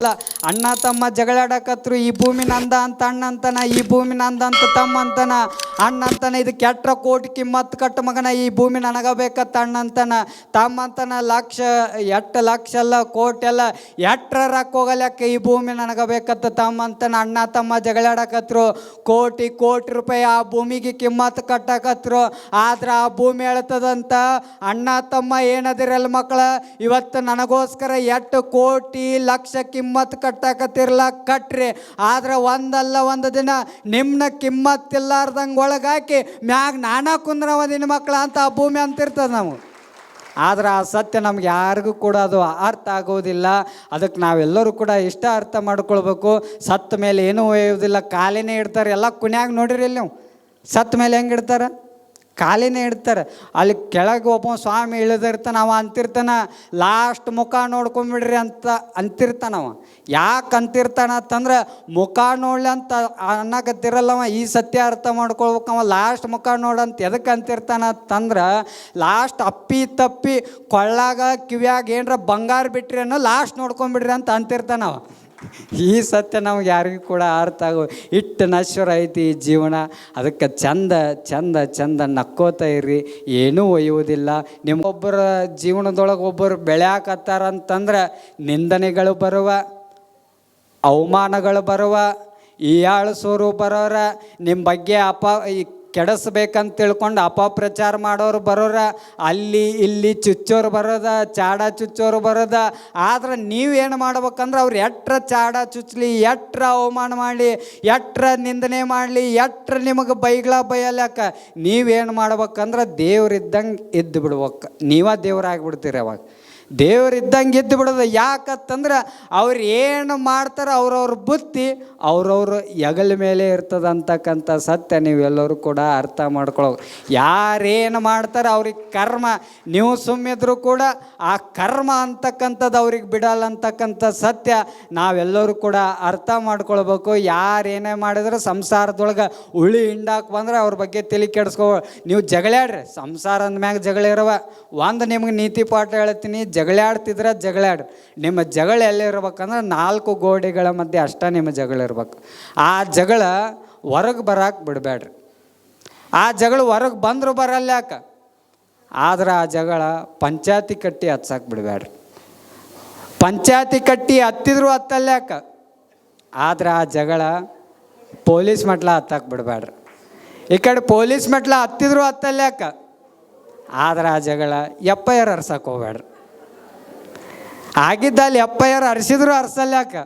ಅಲ್ಲ, ಅಣ್ಣ ತಮ್ಮ ಜಗಳಾಡಕತ್ರು ಈ ಭೂಮಿ ನಂದ ಅಂತ, ಅಣ್ಣ ಅಂತನ, ಈ ಭೂಮಿ ನಂದ ಅಂತ, ತಮ್ಮ ಅಂತನ, ಅಣ್ಣ ಅಂತನ, ಇದು ಕೆಟ್ಟ ಕೋಟಿ ಕಿಮ್ಮತ್ತು ಕಟ್ಟ ಮಗನ ಈ ಭೂಮಿ ನನಗ ಬೇಕತ್ತ ಅಣ್ಣ ಅಂತನ. ತಮ್ಮ ಅಂತನ ಲಕ್ಷ, ಎಟ್ಟು ಲಕ್ಷ ಅಲ್ಲ, ಕೋಟಿ ಎಲ್ಲ ಎಟ್ರ ರೊಕ್ಕ ಹೋಗಲ್ಯಾಕ ಈ ಭೂಮಿ ನನಗ ಬೇಕತ್ತ ತಮ್ಮ ಅಂತನ, ಅಣ್ಣ ತಮ್ಮ ಜಗಳಾಡಕತ್ರು. ಕೋಟಿ ಕೋಟಿ ರೂಪಾಯಿ ಆ ಭೂಮಿಗೆ ಕಿಮ್ಮತ್ತು ಕಟ್ಟಕತ್ರು. ಆದ್ರೆ ಆ ಭೂಮಿ ಹೇಳ್ತದಂತ, ಅಣ್ಣ ತಮ್ಮ ಏನದಿರಲ್ಲ ಮಕ್ಕಳ, ಇವತ್ತು ನನಗೋಸ್ಕರ ಎಷ್ಟು ಕೋಟಿ ಲಕ್ಷ ಕಿಮ್ಮತ್ ಕಟ್ಟಾಕತ್ತಿರಲ್ಲ ಕಟ್ರಿ. ಆದ್ರೆ ಒಂದಲ್ಲ ಒಂದು ದಿನ ನಿಮ್ಮನ್ನ ಕಿಮ್ಮತ್ತಿಲ್ಲಾರ್ದಂಗೆ ಒಳಗಾಕಿ ಮ್ಯಾಗ ನಾನಾ ಕುಂದ್ರವ ನಿನ್ನ ಮಕ್ಕಳು ಅಂತ ಆ ಭೂಮಿ ಅಂತಿರ್ತದೆ ನಾವು. ಆದ್ರೆ ಆ ಸತ್ಯ ನಮ್ಗೆ ಯಾರಿಗೂ ಕೂಡ ಅದು ಅರ್ಥ ಆಗೋದಿಲ್ಲ. ಅದಕ್ಕೆ ನಾವೆಲ್ಲರೂ ಕೂಡ ಇಷ್ಟ ಅರ್ಥ ಮಾಡ್ಕೊಳ್ಬೇಕು. ಸತ್ತ ಮೇಲೆ ಏನೂ ಒಯ್ಯೋದಿಲ್ಲ ಕಾಲಿನೇ ಇಡ್ತಾರೆ. ಎಲ್ಲ ಕುನ್ಯಾಗ ನೋಡಿರಿ ಇಲ್ಲಿ ನೀವು. ಸತ್ತ ಮೇಲೆ ಹೆಂಗೆ ಇಡ್ತಾರೆ? ಕಾಲಿನೇ ಇಡ್ತಾರೆ. ಅಲ್ಲಿ ಕೆಳಗೆ ಒಬ್ಬ ಸ್ವಾಮಿ ಇಳಿದಿರ್ತಾನ, ಅವ ಅಂತಿರ್ತಾನ ಲಾಸ್ಟ್ ಮುಖ ನೋಡ್ಕೊಂಬಿಡ್ರಿ ಅಂತ ಅಂತಿರ್ತಾನವ ಯಾಕೆ ಅಂತಿರ್ತಾನ ಅಂತಂದ್ರೆ, ಮುಖ ನೋಡ್ಲಿ ಅಂತ ಅನ್ನಕತ್ತಿರಲ್ಲವ ಈ ಸತ್ಯ ಅರ್ಥ ಮಾಡ್ಕೊಳ್ಬೇಕವ ಲಾಸ್ಟ್ ಮುಖ ನೋಡಂತ ಎದಕ್ಕೆ ಅಂತಿರ್ತಾನ ಅಂತಂದ್ರೆ ಲಾಸ್ಟ್ ಅಪ್ಪಿ ತಪ್ಪಿ ಕೊಳ್ಳಾಗ ಕಿವ್ಯಾಗ ಏನರ ಬಂಗಾರ ಬಿಟ್ರಿ ಅನ್ನೋ ಲಾಸ್ಟ್ ನೋಡ್ಕೊಂಬಿಡ್ರಿ ಅಂತ ಅಂತಿರ್ತಾನವ ಈ ಸತ್ಯ ನಮ್ಗೆ ಯಾರಿಗೂ ಕೂಡ ಅರ್ಥ ಆಗೋ ಇಟ್ಟು ನಶ್ವರ ಐತಿ ಈ ಜೀವನ. ಅದಕ್ಕೆ ಚಂದ ಚಂದ ಚಂದ ನಕ್ಕೋತ ಇರ್ರಿ. ಏನೂ ಒಯ್ಯುವುದಿಲ್ಲ. ನಿಮ್ಮೊಬ್ಬರ ಜೀವನದೊಳಗೆ ಒಬ್ಬರು ಬೆಳೆಯಾಕತ್ತಾರಂತಂದ್ರೆ ನಿಂದನೆಗಳು ಬರುವ, ಅವಮಾನಗಳು ಬರುವ, ಈ ಆಳ್ಸೋರು ಬರೋರ, ನಿಮ್ಮ ಬಗ್ಗೆ ಅಪ ಈ ಕೆಡಿಸ್ಬೇಕಂತ ತಿಳ್ಕೊಂಡು ಅಪಪ್ರಚಾರ ಮಾಡೋರು ಬರೋರ, ಅಲ್ಲಿ ಇಲ್ಲಿ ಚುಚ್ಚೋರು ಬರೋದ, ಚಾಡ ಚುಚ್ಚೋರು ಬರೋದ. ಆದ್ರೆ ನೀವೇನು ಮಾಡ್ಬೇಕಂದ್ರೆ ಅವ್ರು ಎಟ್ರ ಚಾಡ ಚುಚ್ಚಲಿ ಎಟ್ರ ಅವಮಾನ ಮಾಡಲಿ, ಎಟ್ರ ನಿಂದನೆ ಮಾಡಲಿ, ಎಟ್ರ ನಿಮಗೆ ಬೈಗಳ ಬೈಯಲ್ಯಾಕ. ನೀವೇನು ಮಾಡ್ಬೇಕಂದ್ರೆ ದೇವ್ರಿದ್ದಂಗೆ ಇದ್ದು ಬಿಡ್ಬೇಕು ನೀವೇ ದೇವ್ರಾಗ್ಬಿಡ್ತೀರಿ ಅವಾಗ. ದೇವ್ರಿದ್ದಂಗೆ ಎದ್ದು ಬಿಡೋದು ಯಾಕತ್ತಂದ್ರೆ ಅವ್ರು ಏನು ಮಾಡ್ತಾರೆ ಅವ್ರವ್ರ ಬುತ್ತಿ ಅವ್ರವ್ರ ಹೆಗಲ ಮೇಲೆ ಇರ್ತದೆ ಅಂತಕ್ಕಂಥ ಸತ್ಯ ನೀವೆಲ್ಲರೂ ಕೂಡ ಅರ್ಥ ಮಾಡ್ಕೊಳ್ಳೋ ಯಾರೇನು ಮಾಡ್ತಾರೆ ಅವ್ರಿಗೆ ಕರ್ಮ, ನೀವು ಸುಮ್ಮಿದ್ರು ಕೂಡ ಆ ಕರ್ಮ ಅಂತಕ್ಕಂಥದ್ದು ಅವ್ರಿಗೆ ಬಿಡಲ್ಲ ಅಂತಕ್ಕಂಥ ಸತ್ಯ ನಾವೆಲ್ಲರೂ ಕೂಡ ಅರ್ಥ ಮಾಡ್ಕೊಳ್ಬೇಕು. ಯಾರೇನೇ ಮಾಡಿದ್ರೆ ಸಂಸಾರದೊಳಗೆ ಉಳಿ ಹಿಂಡಾಕ್ ಬಂದ್ರೆ ಅವ್ರ ಬಗ್ಗೆ ತಲೆ ಕೆಡಿಸ್ಕೋ ನೀವು ಜಗಳಾಡ್ರಿ ಸಂಸಾರ ಅಂದ್ಮ್ಯಾಗ ಜಗಳ ಇರವ. ಒಂದು ನಿಮ್ಗೆ ನೀತಿ ಪಾಠ ಹೇಳ್ತೀನಿ ಜಗಳಾಡ್ತಿದ್ರೆ ಜಗಳಾಡ್ರಿ ನಿಮ್ಮ ಜಗಳ ಎಲ್ಲಿರ್ಬೇಕಂದ್ರೆ ನಾಲ್ಕು ಗೋಡೆಗಳ ಮಧ್ಯೆ ಅಷ್ಟೇ ನಿಮ್ಮ ಜಗಳ ಇರ್ಬೇಕು. ಆ ಜಗಳ ಹೊರಗೆ ಬರಕ್ಕೆ ಬಿಡಬೇಡ್ರಿ. ಆ ಜಗಳ ಹೊರಗೆ ಬಂದರೂ ಬರಲ್ಲ ಯಾಕೆ? ಆದ್ರೆ ಆ ಜಗಳ ಪಂಚಾಯತಿ ಕಟ್ಟಿ ಹತ್ಸಕ್ಕೆ ಬಿಡಬೇಡ್ರಿ. ಪಂಚಾಯತಿ ಕಟ್ಟಿ ಹತ್ತಿದ್ರು ಹತ್ತಲ್ಲ ಯಾಕೆ? ಆದ್ರೆ ಆ ಜಗಳ ಪೊಲೀಸ್ ಮಟ್ಲ ಹತ್ತಕ್ಕೆ ಬಿಡಬೇಡ್ರಿ. ಈ ಕಡೆ ಪೊಲೀಸ್ ಮೆಟ್ಲ ಹತ್ತಿದ್ರು ಹತ್ತಲ್ಲ ಯಾಕೆ? ಆದ್ರೆ ಆ ಜಗಳ ಎಫ್ ಐ ಆರ್ ಹೋಗ್ಬೇಡ್ರಿ. ಆಗಿದ್ದಲ್ಲಿ ಅಲ್ಲಿ ಐ ಆರ್ ಅರಿಸಿದ್ರು ಹರ್ಸಲ್ಲ ಯಾಕ?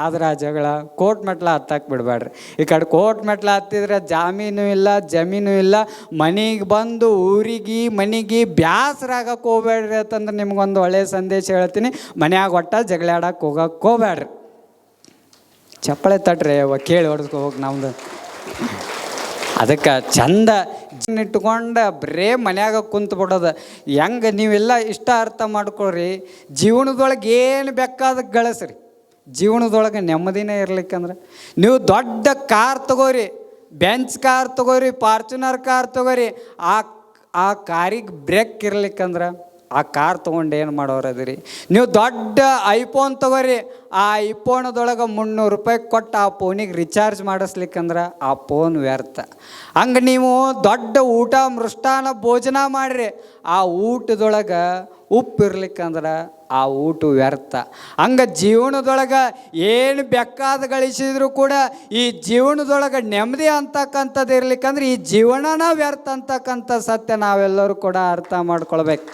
ಆದ್ರೆ ಜಗಳ ಕೋರ್ಟ್ ಮೆಟ್ಲ ಹತ್ತಕ್ಕೆ ಬಿಡಬೇಡ್ರಿ ಈ ಕಡೆ ಕೋರ್ಟ್ ಮೆಟ್ಲ ಹತ್ತಿದ್ರೆ ಜಾಮೀನು ಇಲ್ಲ, ಜಮೀನು ಇಲ್ಲ, ಮನೆಗೆ ಬಂದು ಊರಿಗೆ, ಮನೆಗೆ ಬ್ಯಾಸರಾಗಕ್ಕೆ ಹೋಗ್ಬೇಡ್ರಿ ಅಂತಂದ್ರೆ ನಿಮ್ಗೊಂದು ಒಳ್ಳೆಯ ಸಂದೇಶ ಹೇಳ್ತೀನಿ. ಮನ್ಯಾಗ ಒಟ್ಟ ಜಗಳಾಡಕ್ಕೆ ಹೋಗಕ್ಕೆ ಹೋಗ್ಬೇಡ್ರಿ ಚಪ್ಪಳೆ ತಟ್ರಿ ಅವ ಕೇಳಿ ಹೊಡೆದ್ಕೋಬೇಕು ನಮ್ದು. ಅದಕ್ಕೆ ಚಂದ ಇಟ್ಕೊಂಡು ಬರೇ ಮನ್ಯಾಗ ಕುಂತು ಬಿಡೋದು. ಹೆಂಗೆ ನೀವೆಲ್ಲ ಇಷ್ಟ ಅರ್ಥ ಮಾಡ್ಕೊಳ್ರಿ, ಜೀವನದೊಳಗೆ ಏನು ಬೇಕಾದ ಗಳಿಸ್ರಿ. ಜೀವನದೊಳಗೆ ನೆಮ್ಮದಿನೇ ಇರ್ಲಿಕ್ಕಂದ್ರೆ. ನೀವು ದೊಡ್ಡ ಕಾರ್ ತಗೋರಿ, ಬೆಂಚ್ ಕಾರ್ ತಗೋರಿ, ಫಾರ್ಚುನರ್ ಕಾರ್ ತಗೋರಿ, ಆ ಆ ಕಾರಿಗೆ ಬ್ರೇಕ್ ಇರ್ಲಿಕ್ಕಂದ್ರೆ ಆ ಕಾರ್ ತೊಗೊಂಡು ಏನು ಮಾಡೋರು ಅದಿರಿ? ನೀವು ದೊಡ್ಡ ಐಫೋನ್ ತಗೋರಿ, ಆ ಐಫೋನದೊಳಗೆ ಮುನ್ನೂರು ರೂಪಾಯಿ ಕೊಟ್ಟು ಆ ಫೋನಿಗೆ ರಿಚಾರ್ಜ್ ಮಾಡಿಸ್ಲಿಕ್ಕಂದ್ರೆ ಆ ಫೋನ್ ವ್ಯರ್ಥ. ಹಂಗೆ ನೀವು ದೊಡ್ಡ ಊಟ ಮೃಷ್ಟಾನ ಭೋಜನ ಮಾಡಿರಿ, ಆ ಊಟದೊಳಗೆ ಉಪ್ಪು ಇರ್ಲಿಕ್ಕಂದ್ರೆ ಆ ಊಟ ವ್ಯರ್ಥ. ಹಂಗೆ ಜೀವನದೊಳಗೆ ಏನು ಬೆಕ್ಕಾದ ಗಳಿಸಿದ್ರು ಕೂಡ ಈ ಜೀವನದೊಳಗೆ ನೆಮ್ಮದಿ ಅಂತಕ್ಕಂಥದ್ದು ಇರ್ಲಿಕ್ಕಂದ್ರೆ ಈ ಜೀವನನ ವ್ಯರ್ಥ ಅಂತಕ್ಕಂಥ ಸತ್ಯ ನಾವೆಲ್ಲರೂ ಕೂಡ ಅರ್ಥ ಮಾಡ್ಕೊಳ್ಬೇಕು.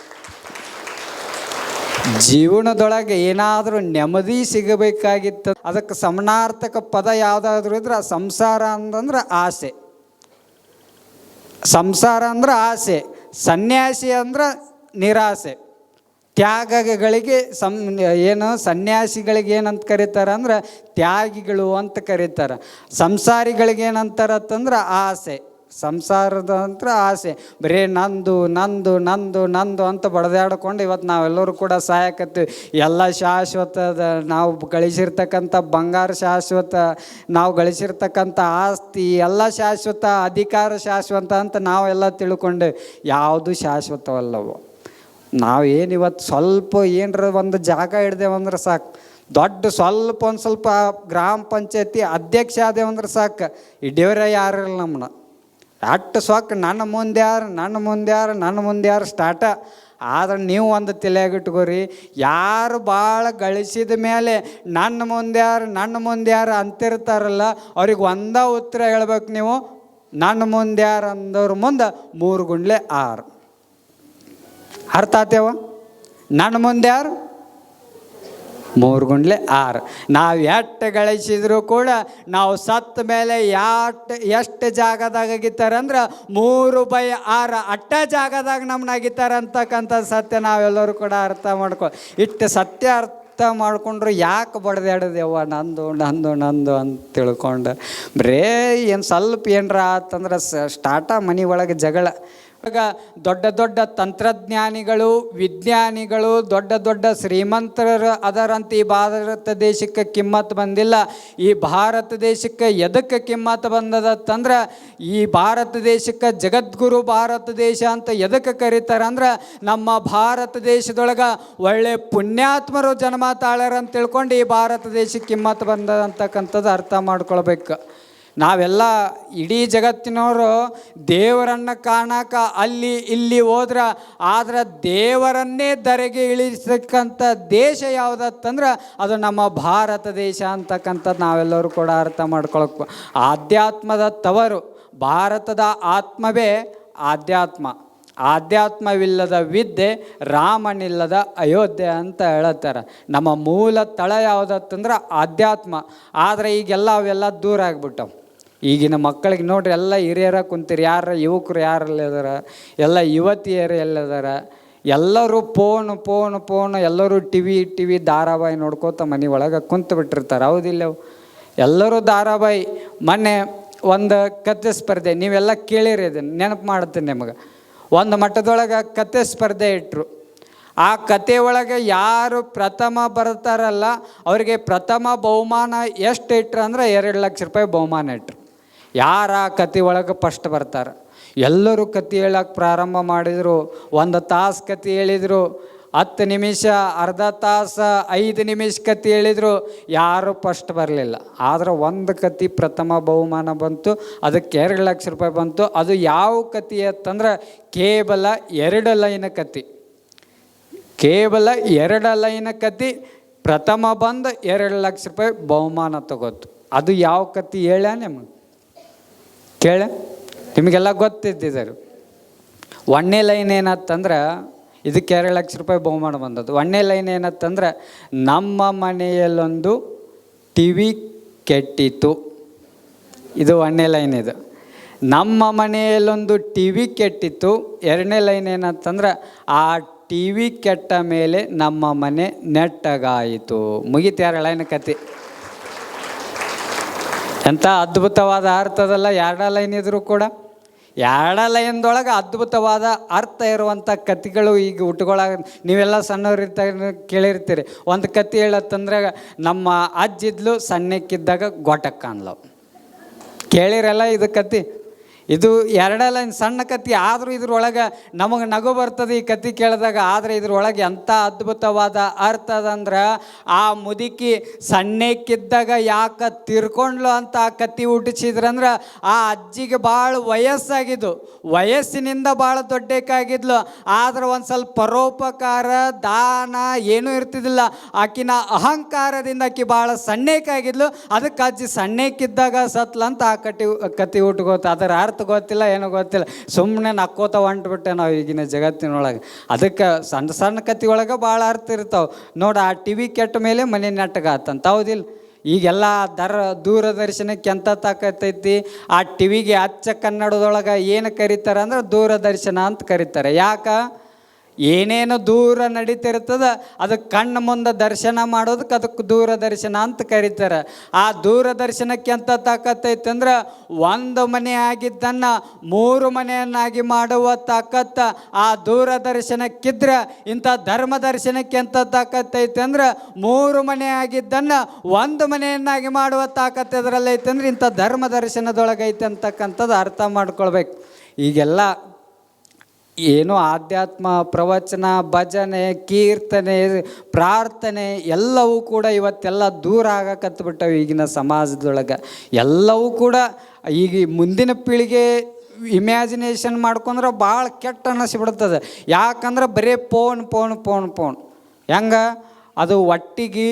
ಜೀವನದೊಳಗೆ ಏನಾದರೂ ನೆಮ್ಮದಿ ಸಿಗಬೇಕಾಗಿತ್ತು. ಅದಕ್ಕೆ ಸಮನಾರ್ಥಕ ಪದ ಯಾವುದಾದ್ರೂ ಇದ್ರೆ ಸಂಸಾರ ಅಂತಂದ್ರೆ ಆಸೆ. ಸಂಸಾರ ಅಂದ್ರೆ ಆಸೆ, ಸನ್ಯಾಸಿ ಅಂದ್ರೆ ನಿರಾಸೆ. ತ್ಯಾಗಗಳಿಗೆ ಸಂ, ಏನು ಸನ್ಯಾಸಿಗಳಿಗೆ ಏನಂತ ಕರೀತಾರೆ ಅಂದ್ರೆ ತ್ಯಾಗಿಗಳು ಅಂತ ಕರೀತಾರೆ. ಸಂಸಾರಿಗಳಿಗೆ ಏನಂತಾರತ್ತಂದ್ರೆ ಆಸೆ. ಸಂಸಾರದ ಅಂತ ಆಸೆ. ಬರೀ ನಂದು ನಂದು ನಂದು ನಂದು ಅಂತ ಬಡದಾಡ್ಕೊಂಡು ಇವತ್ತು ನಾವೆಲ್ಲರೂ ಕೂಡ ಸಾಯಕತ್ತೀವಿ. ಎಲ್ಲ ಶಾಶ್ವತದ ನಾವು ಗಳಿಸಿರ್ತಕ್ಕಂಥ ಬಂಗಾರ ಶಾಶ್ವತ, ನಾವು ಗಳಿಸಿರ್ತಕ್ಕಂಥ ಆಸ್ತಿ, ಎಲ್ಲ ಶಾಶ್ವತ, ಅಧಿಕಾರ ಶಾಶ್ವತ ಅಂತ ನಾವೆಲ್ಲ ತಿಳ್ಕೊಂಡು ಯಾವುದು ಶಾಶ್ವತವಲ್ಲವು. ನಾವು ಏನು ಇವತ್ತು ಸ್ವಲ್ಪ ಏನರ ಒಂದು ಜಾಗ ಹಿಡ್ದೇವಂದ್ರೆ ಸಾಕು. ದೊಡ್ಡ ಸ್ವಲ್ಪ ಒಂದು ಸ್ವಲ್ಪ ಗ್ರಾಮ ಪಂಚಾಯತಿ ಅಧ್ಯಕ್ಷ ಆದೇವಂದ್ರೆ ಸಾಕು. ಇಡೀವರೇ ಯಾರು ಇಲ್ಲ ನಮ್ಮನ್ನ ಅಟ್ಟು ಸೊಕ್ಕ ನನ್ನ ಮುಂದೆ ಯಾರು, ನನ್ನ ಮುಂದೆ ಯಾರು, ನನ್ನ ಮುಂದೆ ಯಾರು ಸ್ಟಾರ್ಟ ಆದ್ರೆ ನೀವು ಒಂದು ತಲೆಯಾಗಿಟ್ಕೋರಿ ಯಾರು ಭಾಳ ಗಳಿಸಿದ ಮೇಲೆ ನನ್ನ ಮುಂದೆ ಯಾರು, ನನ್ನ ಮುಂದೆ ಯಾರು ಅಂತಿರ್ತಾರಲ್ಲ, ಅವ್ರಿಗೆ ಒಂದ ಉತ್ತರ ಹೇಳ್ಬೇಕು ನೀವು, ನನ್ನ ಮುಂದೆ ಯಾರು ಅಂದವ್ರ ಮುಂದೆ ಮೂರು ಗುಂಡ್ಲೆ ಆರು. ಅರ್ಥ ಆತೇವ ನನ್ನ ಮುಂದೆ ಯಾರು? ಮೂರು ಗುಂಡ್ಲೆ ಆರು. ನಾವು ಎಷ್ಟು ಗಳಿಸಿದರೂ ಕೂಡ ನಾವು ಸತ್ತ ಮೇಲೆ ಯಾಟ್ ಎಷ್ಟು ಜಾಗದಾಗ ಅಗಿತ್ತಾರಂದ್ರೆ ಮೂರು ಬೈ ಆರು ಅಟ್ಟ ಜಾಗದಾಗ ನಮ್ಮನ್ನ ಅಗಿತಾರೆ ಅಂತಕ್ಕಂಥ ಸತ್ಯ ನಾವೆಲ್ಲರೂ ಕೂಡ ಅರ್ಥ ಮಾಡ್ಕೊ ಇಟ್ಟು ಸತ್ಯ ಅರ್ಥ ಮಾಡಿಕೊಂಡ್ರು ಯಾಕೆ ಬಡ್ದಾಡೋದೇವ ನಂದು ನಂದು ನಂದು ಅಂತ ತಿಳ್ಕೊಂಡು ಬರೇ ಏನು ಸ್ವಲ್ಪ ಏನರ ಆತಂದ್ರೆ ಸ್ಟಾರ್ಟ ಮನೆ ಒಳಗೆ ಜಗಳ. ಇವಾಗ ದೊಡ್ಡ ದೊಡ್ಡ ತಂತ್ರಜ್ಞಾನಿಗಳು, ವಿಜ್ಞಾನಿಗಳು, ದೊಡ್ಡ ದೊಡ್ಡ ಶ್ರೀಮಂತರು ಅದರಂತ ಈ ಭಾರತ ದೇಶಕ್ಕೆ ಕಿಮ್ಮತ್ತು ಬಂದಿಲ್ಲ. ಈ ಭಾರತ ದೇಶಕ್ಕೆ ಎದಕ್ಕೆ ಕಿಮ್ಮತ್ತು ಬಂದದತ್ತಂದ್ರೆ ಈ ಭಾರತ ದೇಶಕ್ಕೆ ಜಗದ್ಗುರು ಭಾರತ ದೇಶ ಅಂತ ಎದಕ್ಕೆ ಕರೀತಾರೆ ಅಂದ್ರೆ ನಮ್ಮ ಭಾರತ ದೇಶದೊಳಗೆ ಒಳ್ಳೆ ಪುಣ್ಯಾತ್ಮರು ಜನ್ಮ ತಾಳರಂತ ತಿಳ್ಕೊಂಡು ಈ ಭಾರತ ದೇಶಕ್ಕೆ ಕಿಮ್ಮತ್ತು ಬಂದದಂತಕ್ಕಂಥದ್ದು ಅರ್ಥ ಮಾಡ್ಕೊಳ್ಬೇಕು. ನಾವೆಲ್ಲ ಇಡೀ ಜಗತ್ತಿನವರು ದೇವರನ್ನು ಕಾಣಕ ಅಲ್ಲಿ ಇಲ್ಲಿ ಹೋದ್ರೆ, ಆದ್ರೆ ದೇವರನ್ನೇ ಧರೆಗೆ ಇಳಿಸಕ್ಕಂಥ ದೇಶ ಯಾವುದತ್ತಂದ್ರೆ ಅದು ನಮ್ಮ ಭಾರತ ದೇಶ ಅಂತಕ್ಕಂಥದ್ದು ನಾವೆಲ್ಲರೂ ಕೂಡ ಅರ್ಥ ಮಾಡ್ಕೊಳಕ್ ಆಧ್ಯಾತ್ಮದ ತವರು, ಭಾರತದ ಆತ್ಮವೇ ಆಧ್ಯಾತ್ಮ. ಆಧ್ಯಾತ್ಮವಿಲ್ಲದ ವಿದ್ಯೆ ರಾಮನಿಲ್ಲದ ಅಯೋಧ್ಯೆ ಅಂತ ಹೇಳುತ್ತಾರೆ ನಮ್ಮ ಮೂಲ ತಳ ಯಾವುದತ್ತಂದ್ರೆ ಆಧ್ಯಾತ್ಮ. ಆದರೆ ಈಗೆಲ್ಲ ಅವೆಲ್ಲ ದೂರ ಆಗ್ಬಿಟ್ಟವು. ಈಗಿನ ಮಕ್ಕಳಿಗೆ ನೋಡ್ರಿ, ಎಲ್ಲ ಹಿರಿಯರ ಕುಂತೀರಿ, ಯಾರ ಯುವಕರು ಯಾರಲ್ಲಿದಾರ ಎಲ್ಲ ಯುವತಿಯರು ಎಲ್ಲಿದಾರ ಎಲ್ಲರೂ ಫೋನ್ ಫೋನ್ ಫೋನ್ ಎಲ್ಲರೂ ಟಿ ವಿ ಟಿ ವಿ ಧಾರಾವಾಹಿ ನೋಡ್ಕೋತ ಮನೆ ಒಳಗೆ ಕುಂತು ಬಿಟ್ಟಿರ್ತಾರೆ, ಹೌದಿಲ್ಲ ಅವು? ಎಲ್ಲರೂ ಧಾರಾವಾಹಿ, ಮೊನ್ನೆ ಒಂದು ಕತೆ ಸ್ಪರ್ಧೆ, ನೀವೆಲ್ಲ ಕೇಳಿರಿ ಇದನ್ನು, ನೆನಪು ಮಾಡ್ತೀನಿ ನಿಮಗೆ. ಒಂದು ಮಟ್ಟದೊಳಗೆ ಕತೆ ಸ್ಪರ್ಧೆ ಇಟ್ಟರು ಆ ಕತೆ ಒಳಗೆ ಯಾರು ಪ್ರಥಮ ಬರ್ತಾರಲ್ಲ, ಅವರಿಗೆ ಪ್ರಥಮ ಬಹುಮಾನ ಎಷ್ಟು ಇಟ್ರು ಅಂದ್ರೆ, ಎರಡು ಲಕ್ಷ ರೂಪಾಯಿ ಬಹುಮಾನ ಇಟ್ರು. ಯಾರು ಆ ಕತೆ ಒಳಗೆ ಫಸ್ಟ್ ಬರ್ತಾರೆ? ಎಲ್ಲರೂ ಕತೆ ಹೇಳಕ್ಕೆ ಪ್ರಾರಂಭ ಮಾಡಿದರು, ಒಂದು ತಾಸು ಕತೆ ಹೇಳಿದರು, ಹತ್ತು ನಿಮಿಷ, ಅರ್ಧ ತಾಸು, ಐದು ನಿಮಿಷ ಕತೆ ಹೇಳಿದರು, ಯಾರೂ ಫಸ್ಟ್ ಬರಲಿಲ್ಲ. ಆದರೆ ಒಂದು ಕತಿ ಪ್ರಥಮ ಬಹುಮಾನ ಬಂತು, ಅದಕ್ಕೆ ಎರಡು ಲಕ್ಷ ರೂಪಾಯಿ ಬಂತು. ಅದು ಯಾವ ಕತೆ ಅಂತಂದ್ರೆ ಕೇವಲ ಎರಡು ಲೈನ್ ಕತೆ. ಕೇವಲ ಎರಡು ಲೈನ್ ಕತೆ, ಪ್ರಥಮ ಬಂದು ಎರಡು ಲಕ್ಷ ರೂಪಾಯಿ ಬಹುಮಾನ ತಗೋತು. ಅದು ಯಾವ ಕತೆ ಹೇಳ ನಿಮಗೆ? ಕೇಳ, ನಿಮಗೆಲ್ಲ ಗೊತ್ತಿದ್ದಿದ್ದರು ಒಂದನೇ ಲೈನ್ ಏನತ್ತಂದ್ರೆ, ಇದಕ್ಕೆ ಎರಡು ಲಕ್ಷ ರೂಪಾಯಿ ಬಹುಮಾನ ಬಂದದ್ದು. ಒಂದನೇ ಲೈನ್ ಏನತ್ತಂದ್ರೆ, ನಮ್ಮ ಮನೆಯಲ್ಲೊಂದು ಟಿ ವಿ ಕೆಟ್ಟಿತು ಇದು ಒಂದನೇ ಲೈನ್ ಇದು. ನಮ್ಮ ಮನೆಯಲ್ಲೊಂದು ಟಿ ವಿ ಕೆಟ್ಟಿತ್ತು. ಎರಡನೇ ಲೈನ್ ಏನಂತಂದ್ರೆ ಆ ಟಿ ವಿ ಕೆಟ್ಟ ಮೇಲೆ ನಮ್ಮ ಮನೆ ನೆಟ್ಟಗಾಯಿತು. ಮುಗೀತು ಯಾರ ಲೈನ್ ಕತೆ ಎಂಥ ಅದ್ಭುತವಾದ ಅರ್ಥದಲ್ಲ ಎರಡ ಲೈನ್ ಇದ್ದರೂ ಕೂಡ. ಎರಡ ಲೈನ್ದೊಳಗೆ ಅದ್ಭುತವಾದ ಅರ್ಥ ಇರುವಂಥ ಕತೆಗಳು ಈಗ ಹುಟ್ಕೊಳಗ ನೀವೆಲ್ಲ ಸಣ್ಣವ್ರಿದ್ದಾಗ ಕೇಳಿರ್ತೀರಿ. ಒಂದು ಕತೆ ಹೇಳತ್ತಂದ್ರೆ ನಮ್ಮ ಅಜ್ಜಿದ್ಲು ಸಣ್ಣಕ್ಕಿದ್ದಾಗ ಗೊಟಕ್ಕೆ ಅನ್ಲವು ಕೇಳಿರಲ್ಲ ಇದು ಕತೆ ಇದು ಎರಡೇ ಲೈನ್ ಸಣ್ಣ ಕತ್ತಿ, ಆದರೂ ಇದ್ರೊಳಗೆ ನಮಗೆ ನಗು ಬರ್ತದೆ ಈ ಕತ್ತಿ ಕೇಳಿದಾಗ, ಆದರೆ ಇದ್ರೊಳಗೆ ಎಂಥ ಅದ್ಭುತವಾದ ಅರ್ಥ ಅದಂದ್ರೆ, ಆ ಮುದುಕಿ ಸಣ್ಣಕ್ಕಿದ್ದಾಗ ಯಾಕೆ ತಿರ್ಕೊಂಡ್ಲು ಅಂತ ಆ ಕತ್ತಿ ಹುಟ್ಟಿಸಿದ್ರಂದ್ರೆ, ಆ ಅಜ್ಜಿಗೆ ಭಾಳ ವಯಸ್ಸಾಗಿದ್ದು. ವಯಸ್ಸಿನಿಂದ ಭಾಳ ದೊಡ್ಡಕ್ಕಾಗಿದ್ಲು. ಆದ್ರೆ ಒಂದು ಸ್ವಲ್ಪ ಪರೋಪಕಾರ, ದಾನ ಏನೂ ಇರ್ತಿದ್ದಿಲ್ಲ. ಆಕಿನ ಅಹಂಕಾರದಿಂದ ಆಕಿ ಭಾಳ ಸಣ್ಣಕ್ಕಾಗಿದ್ಲು ಅದಕ್ಕೆ ಅಜ್ಜಿ ಸಣ್ಣಕ್ಕಿದ್ದಾಗ ಸತ್ಲಂತ ಆ ಕಟ್ಟಿ, ಕತ್ತಿ ಹುಟ್ಕೋತ, ಅದರ ಅರ್ಥ ಗೊತ್ತಿಲ್ಲ, ಏನೂ ಗೊತ್ತಿಲ್ಲ. ಸುಮ್ಮನೆ ನಕ್ಕೋತ ಹೊಂಟ್ಬಿಟ್ಟೆ ನಾವು ಈಗಿನ ಜಗತ್ತಿನೊಳಗೆ. ಅದಕ್ಕೆ ಸಣ್ಣ ಸಣ್ಣ ಕತಿಯೊಳಗೆ ಒಳಗೆ ಭಾಳ ಅರ್ಥ ಇರ್ತಾವೆ. ನೋಡಿ ಆ ಟಿ ವಿ ಕೆಟ್ಟ ಮೇಲೆ ಮನೆ ನೆಟ್ಟಗಾತಂತ. ಹೌದಿಲ್ಲ. ಈಗೆಲ್ಲ ದರ ದೂರದರ್ಶನಕ್ಕೆ ಎಂಥ ತಾಕತ್ತೈತಿ? ಆ ಟಿ ವಿಗೆ ಅಚ್ಚ ಕನ್ನಡದೊಳಗೆ ಏನು ಕರೀತಾರೆ ಅಂದ್ರೆ ದೂರದರ್ಶನ ಅಂತ ಕರೀತಾರೆ. ಯಾಕೆ? ಏನೇನು ದೂರ ನಡೀತಿರ್ತದ ಅದಕ್ಕೆ ಕಣ್ಣು ಮುಂದೆ ದರ್ಶನ ಮಾಡೋದಕ್ಕೆ ಅದಕ್ಕೆ ದೂರದರ್ಶನ ಅಂತ ಕರೀತಾರೆ. ಆ ದೂರದರ್ಶನಕ್ಕೆ ಎಂತ ತಾಕತ್ತೈತೆ ಅಂದ್ರೆ, ಒಂದು ಮನೆ ಆಗಿದ್ದನ್ನು ಮೂರು ಮನೆಯನ್ನಾಗಿ ಮಾಡುವ ತಾಕತ್ತ ಆ ದೂರದರ್ಶನಕ್ಕಿದ್ರೆ, ಇಂಥ ಧರ್ಮ ದರ್ಶನಕ್ಕೆ ಎಂತ ತಾಕತ್ತೈತೆ ಅಂದ್ರೆ, ಮೂರು ಮನೆ ಆಗಿದ್ದನ್ನು ಒಂದು ಮನೆಯನ್ನಾಗಿ ಮಾಡುವ ತಾಕತ್ತು ಎದರಲ್ಲೈತೆ ಅಂದ್ರೆ, ಇಂಥ ಧರ್ಮ ದರ್ಶನದೊಳಗೈತೆ ಅಂತಕ್ಕಂಥದ್ದು ಅರ್ಥ ಮಾಡ್ಕೊಳ್ಬೇಕು. ಈಗೆಲ್ಲ ಏನೋ ಆಧ್ಯಾತ್ಮ ಪ್ರವಚನ, ಭಜನೆ, ಕೀರ್ತನೆ, ಪ್ರಾರ್ಥನೆ, ಎಲ್ಲವೂ ಕೂಡ ಇವತ್ತೆಲ್ಲ ದೂರ ಆಗಕತ್ಬಿಟ್ಟವು ಈಗಿನ ಸಮಾಜದೊಳಗೆ. ಎಲ್ಲವೂ ಕೂಡ ಈಗ ಮುಂದಿನ ಪೀಳಿಗೆ ಇಮ್ಯಾಜಿನೇಷನ್ ಮಾಡ್ಕೊಂಡ್ರೆ ಭಾಳ ಕೆಟ್ಟ ಅನ್ನಿಸ್ಬಿಡ್ತದೆ ಯಾಕಂದ್ರೆ ಬರೀ ಫೋನ್ ಫೋನ್ ಫೋನ್ ಫೋನ್ ಹೆಂಗ? ಅದು ಒಟ್ಟಿಗೆ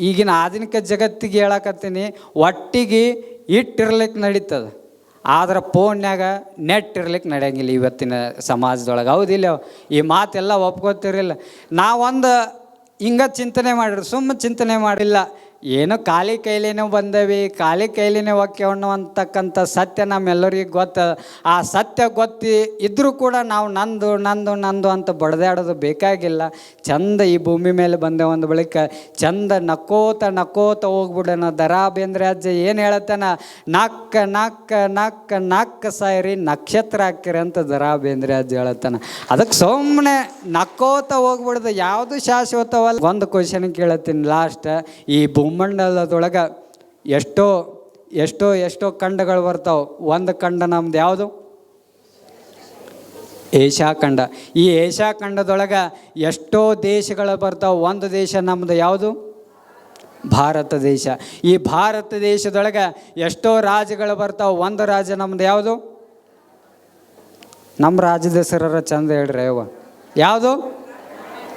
ಈಗಿನ ಆಧುನಿಕ ಜಗತ್ತಿಗೆ ಹೇಳಕತ್ತೀನಿ, ಒಟ್ಟಿಗೆ ಇಟ್ಟಿರ್ಲಿಕ್ಕೆ ನಡೀತದೆ. ಆದ್ರೆ ಫೋನ್ಯಾಗ ನೆಟ್ ಇರ್ಲಿಕ್ಕೆ ನಡೆಯಂಗಿಲ್ಲ ಇವತ್ತಿನ ಸಮಾಜದೊಳಗೆ. ಹೌದಿಲ್ಲ? ಈ ಮಾತೆಲ್ಲ ಒಪ್ಕೋತಿರಲಿಲ್ಲ. ನಾವೊಂದು ಹಿಂಗ ಚಿಂತನೆ ಮಾಡಿರಿ ಸುಮ್ಮ ಚಿಂತನೆ ಮಾಡಿಲ್ಲ. ಏನು ಖಾಲಿ ಕೈಲಿನೇ ಬಂದವಿ, ಖಾಲಿ ಕೈಲಿನೇ ಹೊಕ್ಕೆವಣ್ಣು ಅಂತಕ್ಕಂಥ ಸತ್ಯ ನಮ್ಮೆಲ್ಲರಿಗೂ ಗೊತ್ತ, ಆ ಸತ್ಯ ಗೊತ್ತಿ ಇದ್ದರೂ ಕೂಡ ನಾವು ನಂದು ನಂದು ನಂದು ಅಂತ ಬಡ್ದಾಡೋದು ಬೇಕಾಗಿಲ್ಲ. ಚಂದ ಈ ಭೂಮಿ ಮೇಲೆ ಬಂದೆ ಒಂದು ಬಳಿಕ, ಚಂದ ನಕ್ಕೋತ ನಕ್ಕೋತ ಹೋಗ್ಬಿಡೋಣ ದರಾ ಬೇಂದ್ರೆ ಅಜ್ಜ ಏನು ಹೇಳತ್ತಾನ, ನಕ್ಕ ನಕ್ಕ ನಕ್ಕ ನಕ್ಕ ಸಾಯಿರಿ, ನಕ್ಷತ್ರ ಹಾಕಿರಿ ಅಂತ ದರಾ ಬೇಂದ್ರೆ ಅಜ್ಜ ಹೇಳತ್ತಾನ. ಅದಕ್ಕೆ ಸುಮ್ಮನೆ ನಕ್ಕೋತ ಹೋಗ್ಬಿಡ್ದು ಯಾವುದು ಶಾಶ್ವತವಲ್ಲ? ಒಂದು ಕ್ವಶನ್ ಕೇಳತ್ತೀನಿ ಲಾಸ್ಟ್ ಈ ಭೂಮಂಡಲದೊಳಗೆ ಎಷ್ಟೋ ಎಷ್ಟೋ ಎಷ್ಟೋ ಖಂಡಗಳು ಬರ್ತಾವೆ. ಒಂದು ಖಂಡ ನಮ್ದು ಯಾವುದು? ಏಷ್ಯಾ ಖಂಡ. ಈ ಏಷ್ಯಾ ಖಂಡದೊಳಗೆ ಎಷ್ಟೋ ದೇಶಗಳು ಬರ್ತಾವೆ. ಒಂದು ದೇಶ ನಮ್ಮದು ಯಾವುದು? ಭಾರತ ದೇಶ. ಈ ಭಾರತ ದೇಶದೊಳಗೆ ಎಷ್ಟೋ ರಾಜ್ಯಗಳು ಬರ್ತಾವೆ. ಒಂದು ರಾಜ್ಯ ನಮ್ದು ಯಾವುದು? ನಮ್ಮ ರಾಜ್ಯದ ಹೆಸರ ಚಂದ ಹೇಳ್ರಿ ಅವ ಯಾವುದು?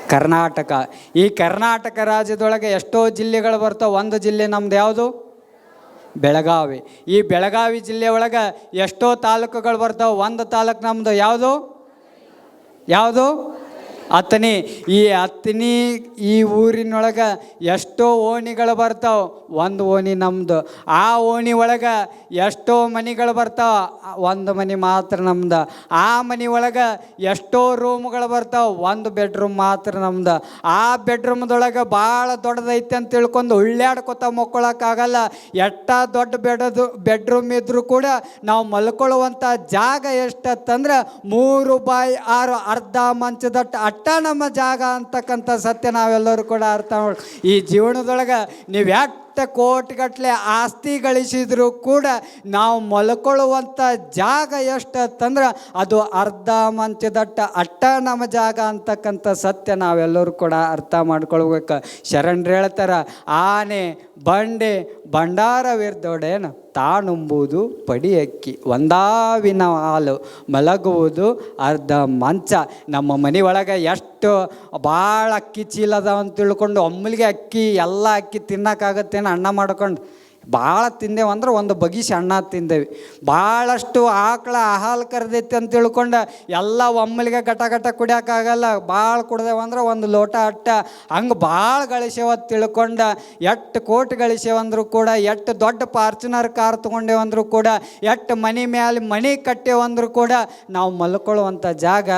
ಕರ್ನಾಟಕ. ಈ ಕರ್ನಾಟಕ ರಾಜ್ಯದೊಳಗೆ ಎಷ್ಟೋ ಜಿಲ್ಲೆಗಳು ಬರ್ತಾವೆ. ಒಂದು ಜಿಲ್ಲೆ ನಮ್ದು ಯಾವುದು? ಬೆಳಗಾವಿ. ಈ ಬೆಳಗಾವಿ ಜಿಲ್ಲೆ ಒಳಗೆ ಎಷ್ಟೋ ತಾಲೂಕುಗಳು ಬರ್ತಾವೆ. ಒಂದು ತಾಲೂಕು ನಮ್ಮದು ಯಾವುದು? ಯಾವುದು? ಅತ್ತನಿ, ಈ ಅತ್ತನಿ, ಈ ಊರಿನೊಳಗೆ ಎಷ್ಟೋ ಓಣಿಗಳು ಬರ್ತಾವೆ. ಒಂದು ಓಣಿ ನಮ್ಮದು ಆ ಓಣಿ ಒಳಗೆ ಎಷ್ಟೋ ಮನೆಗಳು ಬರ್ತಾವೆ. ಒಂದು ಮನೆ ಮಾತ್ರ ನಮ್ದು. ಆ ಮನೆ ಒಳಗೆ ಎಷ್ಟೋ ರೂಮ್ಗಳು ಬರ್ತಾವೆ. ಒಂದು ಬೆಡ್ರೂಮ್ ಮಾತ್ರ ನಮ್ದು. ಆ ಬೆಡ್ರೂಮ್ದೊಳಗೆ ಭಾಳ ದೊಡ್ಡದೈತೆ ಅಂತ ತಿಳ್ಕೊಂಡು ಉಳ್ಳಾಡ್ಕೊತ ಮಕ್ಕೊಳಕ್ಕಾಗಲ್ಲ. ಎಟ್ಟ ದೊಡ್ಡ ಬೆಡದು ಬೆಡ್ರೂಮ್ ಇದ್ದರೂ ಕೂಡ ನಾವು ಮಲ್ಕೊಳ್ಳುವಂಥ ಜಾಗ ಎಷ್ಟತ್ತಂದ್ರೆ ಮೂರು ಬಾಯ್ ಆರು ಅರ್ಧ ಮಂಚದಟ್ಟು ಅಟ್ಟ ನಮ್ಮ ಜಾಗ ಅಂತಕ್ಕಂಥ ಸತ್ಯ ನಾವೆಲ್ಲರೂ ಕೂಡ ಅರ್ಥ ಮಾಡಿ ಈ ಜೀವನದೊಳಗೆ ನೀವು ಎಷ್ಟು ಕೋಟಿಗಟ್ಟಲೆ ಆಸ್ತಿ ಗಳಿಸಿದರೂ ಕೂಡ ನಾವು ಮಲ್ಕೊಳ್ಳುವಂಥ ಜಾಗ ಎಷ್ಟಂದ್ರೆ ಅದು ಅರ್ಧ ಮಂಚದಟ್ಟ ಅಟ್ಟ ನಮ್ಮ ಜಾಗ ಅಂತಕ್ಕಂಥ ಸತ್ಯ ನಾವೆಲ್ಲರೂ ಕೂಡ ಅರ್ಥ ಮಾಡ್ಕೊಳ್ಬೇಕು. ಶರಣರು ಹೇಳ್ತಾರ, ಆನೆ, ಬಂಡೆ, ಭಂಡಾರವಿರ್ದೊಡೇನು ಪಡಿ ಅಕ್ಕಿ ಒಂದಾವಿನ ಹಾಲು ಮಲಗುವುದು ಅರ್ಧ ಮಂಚ. ನಮ್ಮ ಮನೆ ಒಳಗೆ ಎಷ್ಟು ಭಾಳ ಅಕ್ಕಿ ಚೀಲ ಅದಾವ ಅಂತ ತಿಳ್ಕೊಂಡು ಒಮ್ಮಲಿಗೆ ಅಕ್ಕಿ ಎಲ್ಲ ಅಕ್ಕಿ ತಿನ್ನೋಕ್ಕಾಗತ್ತೇನು ಅನ್ನ ಮಾಡ್ಕೊಂಡು. ಭಾಳ ತಿಂದೇವು ಅಂದ್ರೆ ಒಂದು ಬಗಿಸಿ ಅಣ್ಣ ತಿಂದೇವಿ. ಭಾಳಷ್ಟು ಆಕಳ ಹಾಲು ಕರೆದೈತಿ ಅಂತ ತಿಳ್ಕೊಂಡು ಎಲ್ಲ ಒಮ್ಮಲಿಗೆ ಗಟ ಗಟ ಕುಡಿಯೋಕ್ಕಾಗಲ್ಲ ಭಾಳ ಕುಡ್ದೇವು ಅಂದ್ರೆ ಒಂದು ಲೋಟ ಅಟ್ಟ. ಹಂಗೆ ಭಾಳ ಗಳಿಸೇವ ತಿಳ್ಕೊಂಡು ಎಷ್ಟು ಕೋಟಿ ಗಳಿಸ್ಯಾವಂದ್ರು ಕೂಡ ಎಷ್ಟು ದೊಡ್ಡ ಫಾರ್ಚುನರ್ ಕಾರ್ ತೊಗೊಂಡೇವಂದ್ರು ಕೂಡ ಎಷ್ಟು ಮನೆ ಮೇಲೆ ಮನೆ ಕಟ್ಟೇವಂದ್ರು ಕೂಡ ನಾವು ಮಲ್ಕೊಳ್ಳುವಂಥ ಜಾಗ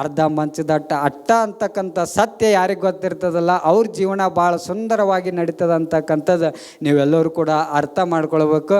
ಅರ್ಧ ಮಂಚದಟ್ಟ ಅಟ್ಟ. ಅಂತಕ್ಕಂಥ ಸತ್ಯ ಯಾರಿಗೆ ಗೊತ್ತಿರ್ತದಲ್ಲ, ಅವ್ರ ಜೀವನ ಭಾಳ ಸುಂದರವಾಗಿ ನಡೀತದೆ ಅಂತಕ್ಕಂಥದ್ದು ನೀವೆಲ್ಲರೂ ಕೂಡ ಅರ್ಥ ಮಾಡ್ಕೊಳ್ಬೇಕು.